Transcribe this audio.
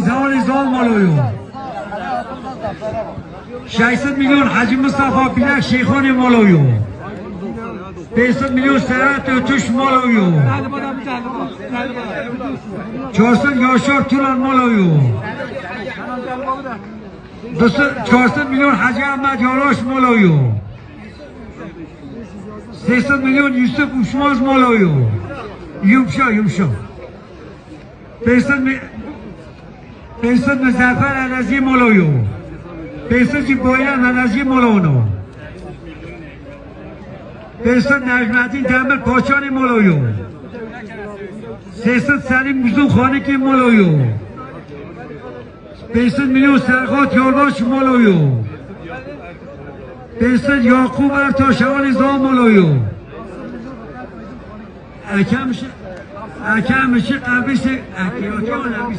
زوال زال مالویو 600 میلیون حاجی مصطفی بیلک شیخان مالویو 500 میلیون سرعت توش مالویو 400 یاشار طولان مالویو 400 میلیون حاجی احمد یاراش مالویو 300 میلیون یوسف اوشماز مالویو یومشا یومشا. 500 می 500 مزفر انازی مالویو 500 جی بایرن انازی مالونو 500 نجمدین دمر پاچان مالویو 300 سلیم بزو خانه که مالویو 500 میلیون سرخات یارباش مالویو 500 یاقوب ارتاشوان زام مالویو اکمش اکمش قبیس اکیاتان قبیس